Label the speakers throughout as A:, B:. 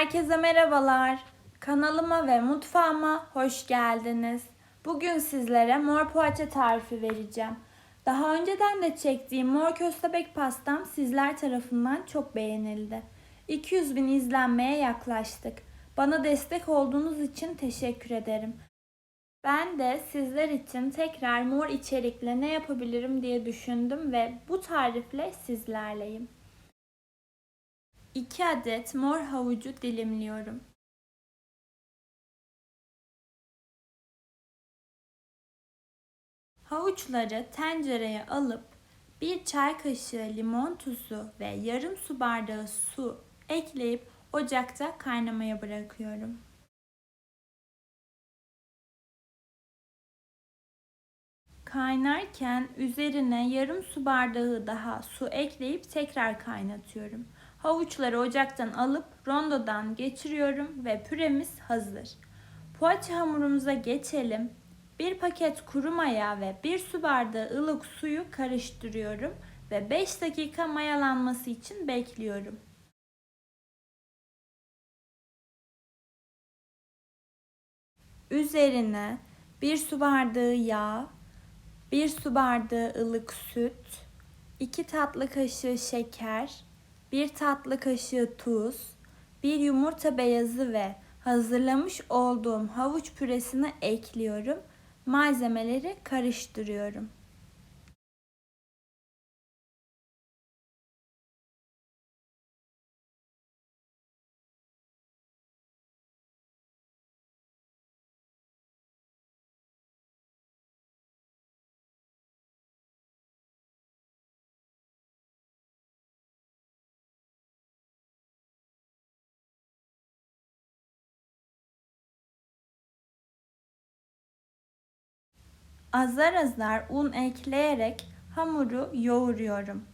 A: Herkese merhabalar. Kanalıma ve mutfağıma hoş geldiniz. Bugün sizlere mor poğaça tarifi vereceğim. Daha önceden de çektiğim mor köstebek pastam sizler tarafından çok beğenildi. 200 bin izlenmeye yaklaştık. Bana destek olduğunuz için teşekkür ederim. Ben de sizler için tekrar mor içerikle ne yapabilirim diye düşündüm ve bu tarifle sizlerleyim. 2 adet mor havucu dilimliyorum. Havuçları tencereye alıp bir çay kaşığı limon tuzu ve yarım su bardağı su ekleyip ocakta kaynamaya bırakıyorum. Kaynarken üzerine yarım su bardağı daha su ekleyip tekrar kaynatıyorum. Havuçları ocaktan alıp rondodan geçiriyorum ve püremiz hazır. Poğaça hamurumuza geçelim. Bir paket kuru maya ve bir su bardağı ılık suyu karıştırıyorum ve 5 dakika mayalanması için bekliyorum. Üzerine bir su bardağı yağ, bir su bardağı ılık süt, 2 tatlı kaşığı şeker, 1 tatlı kaşığı tuz, 1 yumurta beyazı ve hazırlamış olduğum havuç püresini ekliyorum. Malzemeleri karıştırıyorum. Azar azar un ekleyerek hamuru yoğuruyorum.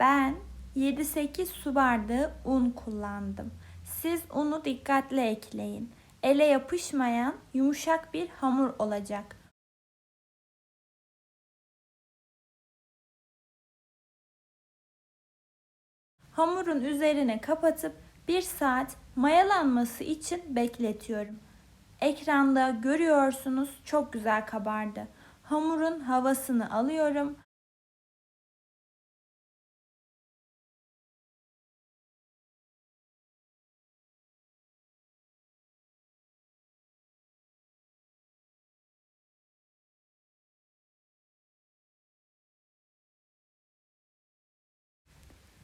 A: Ben 7-8 su bardağı un kullandım. Siz unu dikkatli ekleyin. Ele yapışmayan yumuşak bir hamur olacak. Hamurun üzerine kapatıp 1 saat mayalanması için bekletiyorum. Ekranda görüyorsunuz çok güzel kabardı. Hamurun havasını alıyorum.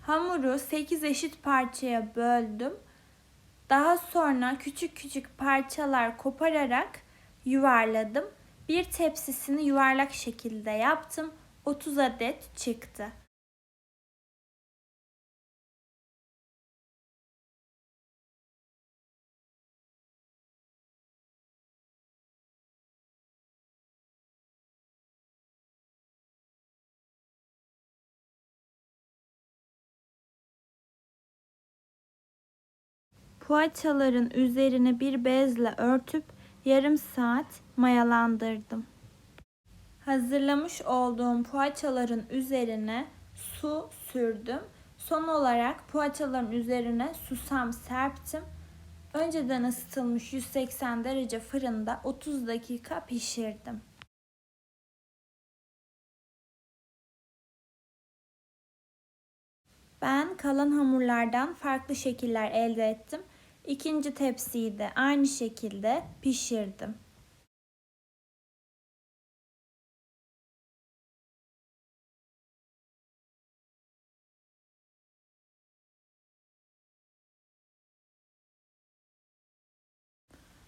A: Hamuru 8 eşit parçaya böldüm. Daha sonra küçük küçük parçalar kopararak yuvarladım. Bir tepsisini yuvarlak şekilde yaptım. 30 adet çıktı. Poğaçaların üzerine bir bezle örtüp yarım saat mayalandırdım. Hazırlamış olduğum poğaçaların üzerine su sürdüm. Son olarak poğaçaların üzerine susam serptim. Önceden ısıtılmış 180 derece fırında 30 dakika pişirdim. Ben kalan hamurlardan farklı şekiller elde ettim. İkinci tepsiyi de aynı şekilde pişirdim.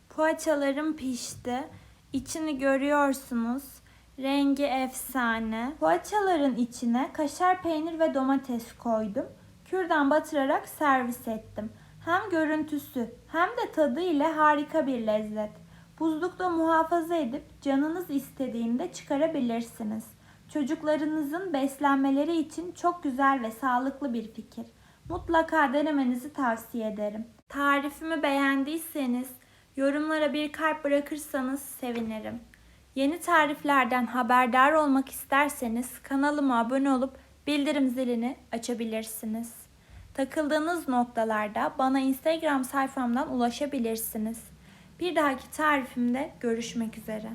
A: Poğaçalarım pişti. İçini görüyorsunuz. Rengi efsane. Poğaçaların içine kaşar peynir ve domates koydum. Kürdan batırarak servis ettim. Hem görüntüsü hem de tadı ile harika bir lezzet. Buzlukta muhafaza edip canınız istediğinde çıkarabilirsiniz. Çocuklarınızın beslenmeleri için çok güzel ve sağlıklı bir fikir. Mutlaka denemenizi tavsiye ederim. Tarifimi beğendiyseniz yorumlara bir kalp bırakırsanız sevinirim. Yeni tariflerden haberdar olmak isterseniz kanalıma abone olup bildirim zilini açabilirsiniz. Takıldığınız noktalarda bana Instagram sayfamdan ulaşabilirsiniz. Bir dahaki tarifimde görüşmek üzere.